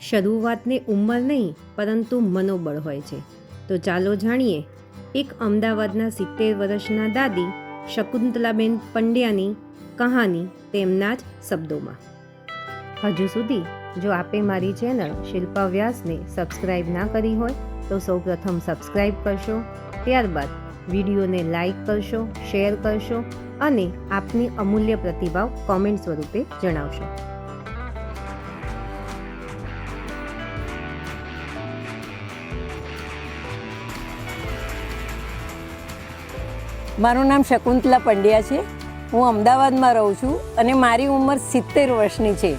શરૂઆતની ઉંમર નહીં, પરંતુ મનોબળ હોય છે. તો ચાલો જાણીએ, એક અમદાવાદના સિત્તેર વર્ષના દાદી શકુંતલાબેન પંડ્યાની કહાની તેમના જ શબ્દોમાં. હજુ સુધી જો આપે મારી ચેનલ શિલ્પા વ્યાસને સબસ્ક્રાઇબ ના કરી હોય, તો સૌપ્રથમ સબસ્ક્રાઇબ કરશો, ત્યારબાદ વિડીયોને લાઈક કરશો, શેર કરશો અને આપની અમૂલ્ય પ્રતિભાવ કોમેન્ટ સ્વરૂપે જણાવશો. મારું નામ શકુંતલા પંડ્યા છે. હું અમદાવાદમાં રહું છું અને મારી ઉંમર સિત્તેર વર્ષની છે.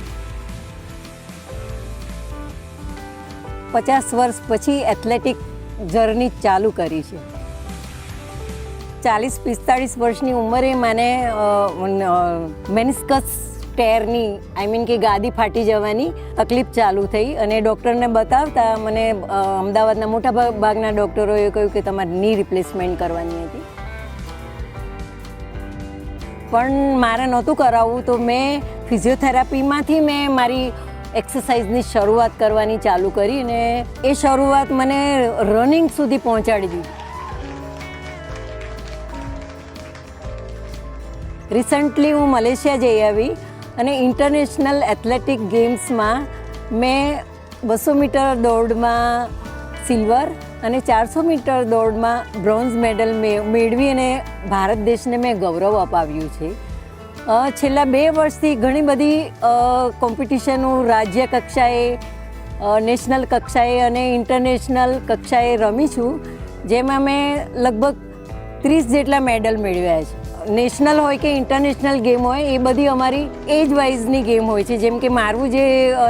પચાસ વર્ષ પછી એથ્લેટિક જર્ની ચાલુ કરી છે. ચાલીસ પિસ્તાળીસ વર્ષની ઉંમરે મને મેનિસ્કસ ટેરની, આઈ મીન કે ગાદી ફાટી જવાની તકલીફ ચાલુ થઈ અને ડૉક્ટરને બતાવતા મને અમદાવાદના મોટા ભાગના ડૉક્ટરોએ કહ્યું કે તમારે ની રિપ્લેસમેન્ટ કરવાની હતી. પણ મારે નહોતું કરાવવું, તો મેં ફિઝિયોથેરાપીમાંથી મેં મારી એક્સરસાઇઝની શરૂઆત કરવાની ચાલુ કરી અને એ શરૂઆત મને રનિંગ સુધી પહોંચાડી દીધી. રિસન્ટલી હું મલેશિયા જઈ આવી અને ઇન્ટરનેશનલ એથ્લેટિક ગેમ્સમાં મેં બસો મીટર દોડમાં સિલ્વર અને ચારસો મીટર દોડમાં બ્રોન્ઝ મેડલ મેળવી અને ભારત દેશને મેં ગૌરવ અપાવ્યું છે. છેલ્લા બે વર્ષથી ઘણી બધી કોમ્પિટિશનો રાજ્ય કક્ષાએ નેશનલ કક્ષાએ અને ઇન્ટરનેશનલ કક્ષાએ રમી છું, જેમાં મેં લગભગ ત્રીસ જેટલા મેડલ મેળવ્યા છે. નેશનલ હોય કે ઇન્ટરનેશનલ ગેમ હોય, એ બધી અમારી એજ વાઇઝની ગેમ હોય છે. જેમ કે મારું જે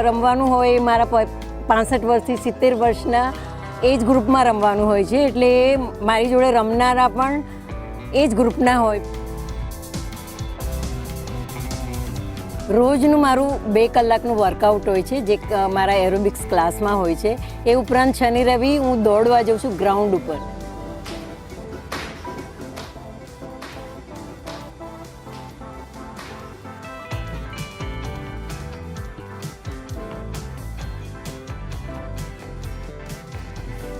રમવાનું હોય એ મારા પાસઠ વર્ષથી સિત્તેર વર્ષના એજ ગ્રુપમાં રમવાનું હોય છે, એટલે મારી જોડે રમનારા પણ એ જ ગ્રુપના હોય. રોજનું મારું બે કલાકનું વર્કઆઉટ હોય છે, જે મારા એરોબિક્સ ક્લાસમાં હોય છે. એ ઉપરાંત શનિ રવિ હું દોડવા જાઉં છું ગ્રાઉન્ડ ઉપર.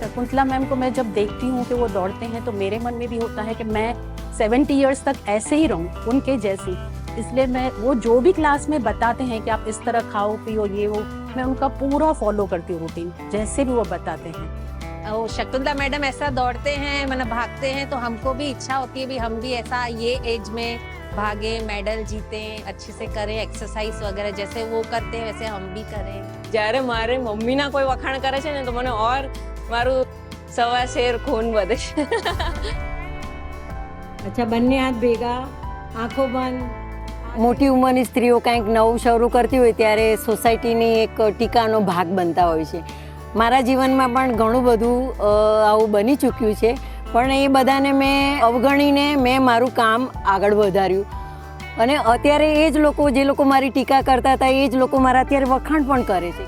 शकुंतला मैम को मैं जब देखती हूँ कि वो दौड़ते हैं तो मेरे मन में भी होता है कि मैं सेवेंटी ईयर्स तक ऐसे ही रहूँ उनके जैसी इसलिए मैं वो जो भी क्लास में बताते हैं कि आप इस तरह खाओ पियो ये वो मैं उनका पूरा फॉलो करती हूँ रूटीन जैसे भी वो बताते हैं वो शकुंतला मैडम ऐसा दौड़ते हैं मतलब भागते हैं तो हमको भी इच्छा होती है भी हम भी ऐसा ये एज में भागे मेडल जीते अच्छे से करें एक्सरसाइज वगैरह जैसे वो करते हैं वैसे हम भी करें જ્યારે મારે મમ્મીના કોઈ વખાણ કરે છે ને તો મને ઓર મારું સવા શેર ખૂન વધે. છે અચ્છા બંને હાથ ભેગા આંખો બંધ. મોટી ઉંમરની સ્ત્રીઓ કંઈક નવું શરૂ કરતી હોય ત્યારે સોસાયટીની એક ટીકાનો ભાગ બનતા હોય છે. મારા જીવનમાં પણ ઘણું બધું આવું બની ચૂક્યું છે. પણ એ બધાને મેં અવગણીને મેં મારું કામ આગળ વધાર્યું. અને અત્યારે એ જ લોકો જે લોકો મારી ટીકા કરતા હતા એ જ લોકો મારા અત્યારે વખાણ પણ કરે છે.